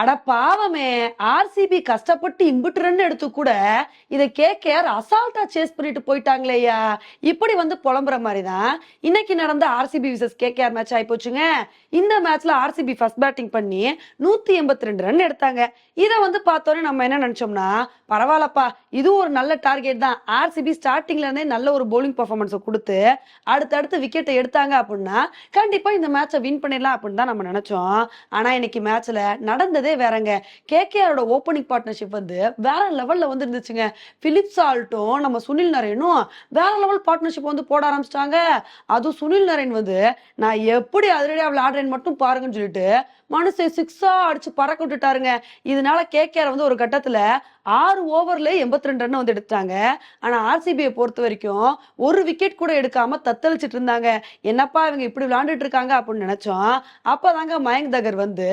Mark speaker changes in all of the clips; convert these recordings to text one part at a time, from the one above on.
Speaker 1: அட பாவமே ஆர்சிபி கஷ்டப்பட்டு இம்புட்டு ரன் எடுத்து கூட இதை கேகேஆர் அசால்ட்டா சேஸ் பண்ணிட்டு போயிட்டாங்களேயா இப்படி வந்து புலம்புற மாதிரி தான் இன்னைக்கு நடந்த ஆர்சிபி விசஸ் கேகேஆர் மேட்ச் ஆகி போச்சுங்க. இந்த மேட்ச்ல ஆர்சிபி ஃபர்ஸ்ட் பேட்டிங் பண்ணி நூத்தி எண்பத்தி ரெண்டு ரன் எடுத்தாங்க. இதை வந்து பார்த்தோன்னே நம்ம என்ன நினைச்சோம்னா பரவாயில்லப்பா இது ஒரு நல்ல டார்கெட் தான். ஆர்சிபி ஸ்டார்டிங்ல இருந்தே நல்ல ஒரு பவுலிங் பர்ஃபார்மன்ஸை கொடுத்து அடுத்தடுத்து விக்கெட்டை எடுத்தாங்க அப்படின்னா கண்டிப்பா இந்த மேட்சை வின் பண்ணிடலாம் அப்படின்னு தான் நம்ம நினைச்சோம். ஆனா இன்னைக்கு மேட்ச்ல நடந்ததே வேறங்க கேகேஆரோட ஓப்பனிங் பார்ட்னர்ஷிப் வந்து வேற லெவல்ல வந்து இருந்துச்சுங்க பிலிப் சால்ட்டும் நம்ம சுனில் நரேனும் வேற லெவல் பார்ட்னர்ஷிப் வந்து போட ஆரம்பிச்சிட்டாங்க. அதுவும் சுனில் நரேன் வந்து நான் எப்படி அதிரடியா விளையாடுறேன்னு மட்டும் பாருங்கன்னு சொல்லிட்டு மனுஷன் சிக்ஸா அடிச்சு பறக்க விட்டுட்டாருங்க. இதனால கேகேஆர் வந்து ஒரு கட்டத்துல ஆறு ஓவர்ல எண்பத்தி ரெண்டு ரன் வந்து எடுத்தாங்க ஆனா ஆர்சிபியை பொறுத்த வரைக்கும் ஒரு விக்கெட் கூட எடுக்காம தத்தளிச்சிட்டு இருந்தாங்க. என்னப்பா இவங்க இப்படி விளையாண்டுட்டு இருக்காங்க அப்படின்னு நினைச்சோம். அப்பதாங்க மயங்க் தகர் வந்து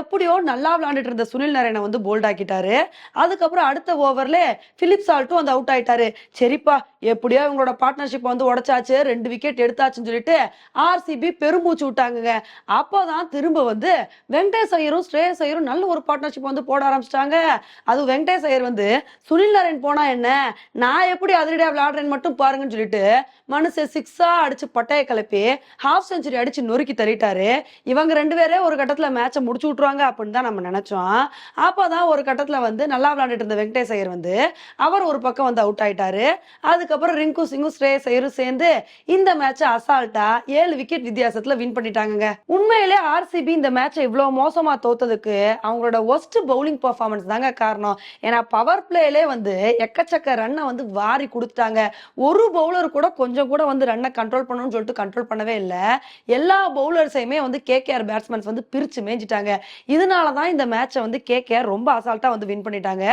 Speaker 1: எப்படியோ நல்லா விளாண்டுட்டு இருந்த சுனில் நரேனை வந்து போல்ட் ஆக்கிட்டாரு. அதுக்கப்புறம் அடுத்த ஓவர்ல பிலிப் சால்ட்டும் வந்து அவுட் ஆயிட்டாரு. சரிப்பா எப்படியோ இவங்களோட பார்ட்னர்ஷிப் வந்து உடைச்சாச்சு. ரெண்டு விக்கெட் எடுத்தாச்சுன்னு சொல்லிட்டு ஆர்சிபி பெருமூச்சு விட்டாங்கங்க. அப்போதான் திரும்ப வந்து வெங்கடேஷ் ஐயரும் ஸ்ரேயஸ் ஐயரும் நல்ல ஒரு பார்ட்னர்ஷிப் வந்து போட ஆரம்பிச்சிட்டாங்க. அது வெங்கடேஷ் ஐயர் வந்து சுனில் நரேன் போனா என்ன? நான் எப்படி அதிரடியா விளையாடுறேன்னு மட்டும் பாருங்கன்னு சொல்லிட்டு மனுஷன் சிக்ஸா அடிச்சு பட்டைய கிளப்பி ஹாஃப் செஞ்சுரி அடிச்சு நொறுக்கி தள்ளிட்டாரு. இவங்க ரெண்டு பேரே ஒரு கட்டத்துல மேட்சை முடிச்சு விட்டுருவாங்க அப்படின்னு தான் நம்ம நினைச்சோம். அப்பதான் ஒரு கட்டத்துல வந்து நல்லா விளையாண்டுட்டு இருந்த வெங்கடேஷ் ஐயர் வந்து அவர் ஒரு பக்கம் வந்து அவுட் ஆயிட்டாரு. அதுக்கப்புறம் ரிங்கு சிங்கும் ஸ்ரேயஸ் ஐயரும் சேர்ந்து இந்த மேட்சை அசால்ட்டா ஏழு விக்கெட் வித்தியாசத்துல வின் பண்ணிட்டாங்க உண்மையிலே ஆர்சிபி இந்த மேட்சை இவ்வளவு மோசமா தோத்ததுக்கு அவங்களோட ஒஸ்ட் பவுலிங் பர்ஃபார்மன்ஸ் தாங்க காரணம். ஏன்னா பவர் பிளேலே வந்து எக்கச்சக்க ரன்னை வந்து வாரி கொடுத்துட்டாங்க. ஒரு பவுலர் கூட கொஞ்சம் கூட வந்து ரன்னை கண்ட்ரோல் பண்ணணும்னு சொல்லிட்டு கண்ட்ரோல் பண்ணவே இல்லை. எல்லா பவுலர்ஸையுமே வந்து கேகேஆர் பேட்ஸ்மேன்ஸ் வந்து பிரிச்சு மேய்ஞ்சிட்டாங்க. இதனால தான் இந்த மேட்சை வந்து கேகேஆர் ரொம்ப அசால்ட்டா வந்து வின் பண்ணிட்டாங்க.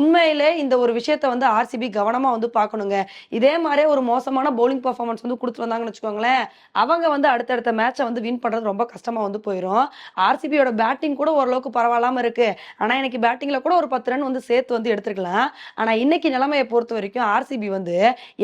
Speaker 1: உண்மையிலே இந்த ஒரு விஷயத்த வந்து ஆர்சிபி கவனமா வந்து பார்க்கணுங்க. இதே மாதிரியே ஒரு மோசமான பவுலிங் பர்ஃபார்மன்ஸ் வந்து கொடுத்து வந்தாங்கன்னு வச்சுக்கோங்களேன். அவங்க வந்து அடுத்தடுத்த மேட்சை வந்து வின் பண்றது ரொம்ப கஷ்டமா வந்து போயிடும் ஆர்சிபியோட பேட்டிங் கூட ஓரளவுக்கு பரவாயில்லாம இருக்கு. ஆனா இன்னைக்கு பேட்டிங்ல கூட ஒரு பத்து ரன் வந்து சேர்த்து வந்து எடுத்துருக்கலாம். ஆனா இன்னைக்கு நிலைமையை பொறுத்த வரைக்கும் ஆர்சிபி வந்து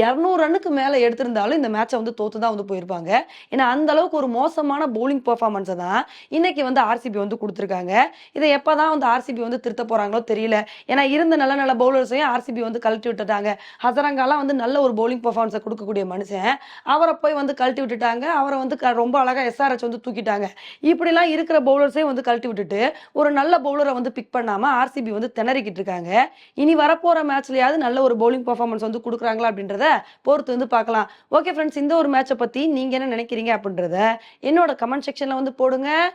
Speaker 1: இரநூறு ரன்னுக்கு மேல எடுத்திருந்தாலும் இந்த மேட்சை வந்து தோத்து தான் வந்து போயிருப்பாங்க. ஏன்னா அந்த அளவுக்கு ஒரு மோசமான பவுலிங் பர்ஃபார்மன்ஸை தான் இன்னைக்கு வந்து ஆர்சிபி வந்து கொடுத்துருக்காங்க. இதை எப்பதான் வந்து ஆர்சிபி வந்து திருத்த போகிறாங்களோ தெரியல. ஏன்னா இருந்த நல்ல நல்ல பவுலர்ஸையும் ஆர்சிபி வந்து கழட்டி விட்டுட்டாங்க. ஹசரங்காலாம் வந்து நல்ல ஒரு பவுலிங் பர்ஃபார்மன்ஸை கொடுக்கக்கூடிய மனுஷன். அவரை போய் வந்து கழட்டி விட்டுட்டாங்க. அவரை வந்து க- ரொம்ப அழகாக எஸ்ஆர்எச் வந்து தூக்கிட்டாங்க. இப்படிலாம் இருக்கிற பவுலர்ஸையும் வந்து கழட்டி விட்டுட்டு ஒரு நல்ல பவுலரை வந்து பிக் பண்ணாமல் ஆர்சிபி வந்து திணறிக்கிட்டு இருக்காங்க. இனி வரப்போகிற மேட்ச்லையாவது நல்ல ஒரு பவுலிங் பர்ஃபார்மன்ஸ் வந்து கொடுக்குறாங்களா அப்படின்றத பொறுத்து வந்து பார்க்கலாம். ஓகே ஃப்ரெண்ட்ஸ் இந்த ஒரு மேட்சை பற்றி நீங்கள் என்ன நினைக்கிறீங்க அப்படின்றத என்னோட கமெண்ட் செக்ஷனில் வந்து போடுங்க.